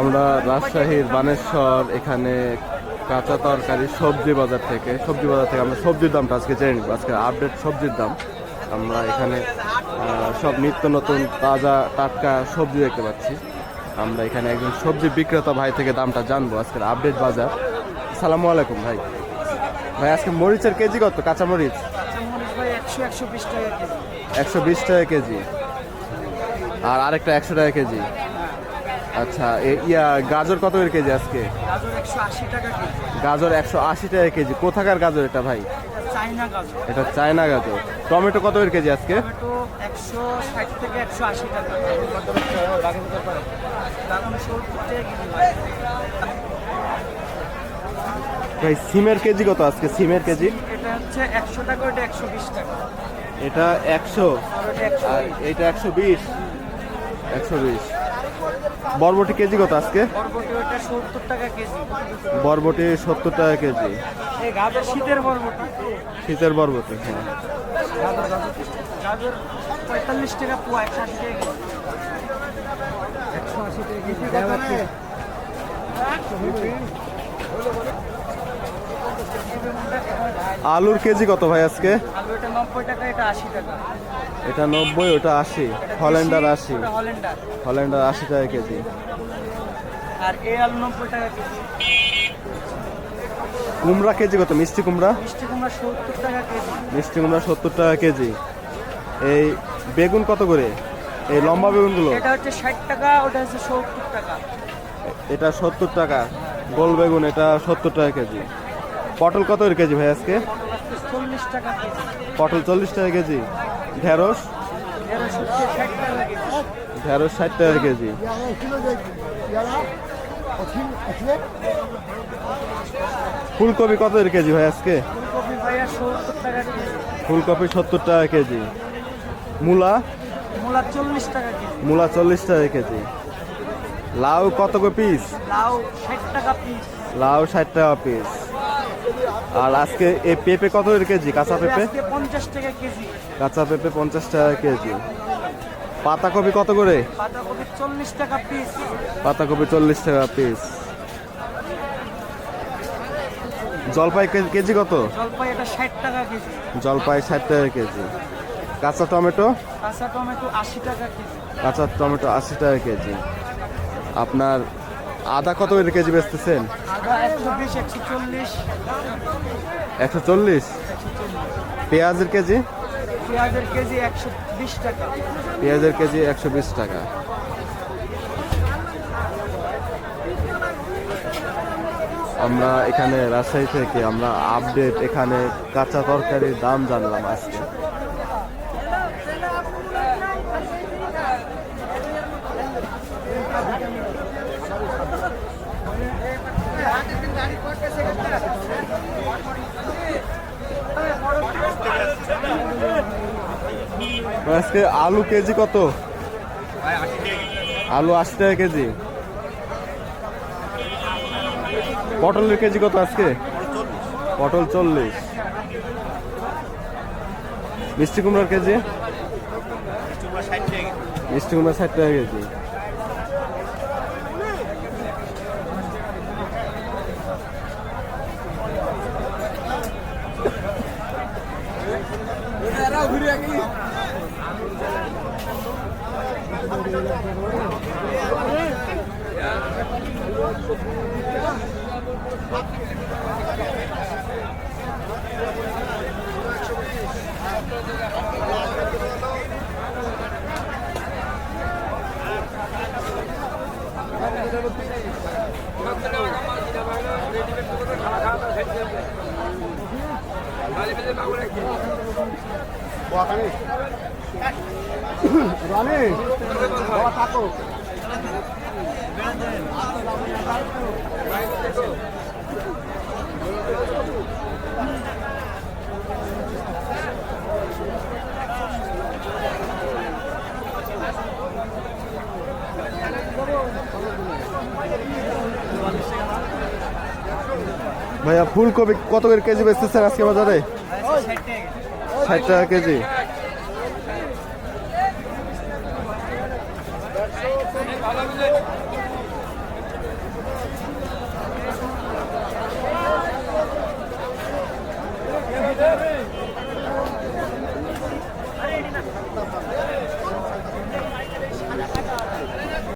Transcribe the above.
আমরা রাজশাহীর বানেশ্বর এখানে কাঁচা তরকারি সবজি বাজার থেকে। সবজি বাজার থেকে আমরা সবজির দামটা আজকে জেনে নিব। আজকে আপডেট সবজির দাম। আমরা এখানে সব নিত্য নতুন তাজা টাটকা সবজি দেখতে পাচ্ছি। আমরা এখানে একজন সবজি বিক্রেতা ভাই থেকে দামটা জানব আজকের আপডেট বাজার। সালামু আলাইকুম ভাই। ভাই আজকে মরিচের কেজি কত? কাঁচা মরিচ? মরিচ একশো একশো বিশ টাকা একশো বিশ টাকা কেজি। আর আরেকটা একশো টাকা কেজি। আচ্ছা এ- ইয়া গাজর কত করে কেজি আজকে? গাজর একশো আশি টাকা কেজি। কোথাকার গাজর এটা ভাই? এটা চায়না গাজর। টমেটো কত করে কেজি আজকে? ভাই। সিমের কেজি কত আজকে? সিমের কেজি? এটা হচ্ছে একশো টাকা ওটা একশো বিশ টাকা। এটা একশো। আর এটা একশো বিশ। একশো বিশ। বরবটি কেজি কত আজকে? বরবটি সত্তর টাকা কেজি। শীতের বরবটি হ্যাঁ। আলুর কেজি কত ভাই আজকে? আলু এটা নব্বই টাকা এটা আশি টাকা এটা নব্বই ওটা আশি। হল্যান্ডার আশি। হল্যান্ডার। আশি টাকা কেজি। আর এই আলু নব্বই টাকা কেজি। কুমড়া কেজি কত? মিষ্টি কুমড়া? মিষ্টি কুমড়া সত্তর টাকা কেজি। মিষ্টি কুমড়া সত্তর টাকা কেজি। এই বেগুন কত করে? এই লম্বা বেগুনগুলো? এটা হচ্ছে ষাট টাকা ওটা হচ্ছে সত্তর টাকা। এটা সত্তর টাকা। গোল বেগুন এটা সত্তর টাকা কেজি। পটল কত করে কেজি ভাই আজকে? চল্লিশ টাকা কেজি। পটল চল্লিশ টাকা কেজি। ঢেঁড়স? ঢেঁড়স ষাট টাকা কেজি। ফুলকপি কত কেজি ভাই আজকে? ফুলকপি সত্তর টাকা কেজি। মূলা? মূলা চল্লিশ টাকা কেজি। মূলা চল্লিশ টাকা কেজি। লাউ কত পিস লাউ ষাট টাকা পিস লাউ ষাট টাকা পিস আর আজকে এই পেঁপে কত কেজি? কাঁচা পেঁপে? পঞ্চাশ টাকা কেজি। কাঁচা পেঁপে পঞ্চাশ টাকা কেজি। পাতাকপি কত করে? বাঁধাকপি চল্লিশ টাকা পিস পাতাকপি চল্লিশ টাকা পিস জলপাই কেজি কত? জলপাই এটা ষাট টাকা কেজি। জলপাই ষাট টাকা কেজি। কাঁচা টমেটো? কাঁচা টমেটো আশি টাকা কেজি। কাঁচা টমেটো আশি টাকা কেজি। আপনার আদা কত করে কেজি বেচতেছেন? একশো চল্লিশ। পেঁয়াজের কেজি? পেঁয়াজের কেজি একশো বিশ টাকা। পেঁয়াজের কেজি একশো বিশ টাকা। আমরা এখানে রাজশাহী থেকে আমরা আপডেট এখানে কাঁচা তরকারির দাম জানলাম আজকে। আজকে আলু কেজি কত? আলু আশি টাকা কেজি। পটলের কেজি কত আজকে? পটল চল্লিশ। মিষ্টি কুমড়ার কেজি? মিষ্টি কুমড়া ষাট টাকা কেজি। Boa, Camille. ভাইয়া ফুলকপি কত করে কেজি বেচতেছেন আজকে বাজারে? ষাট টাকা কেজি।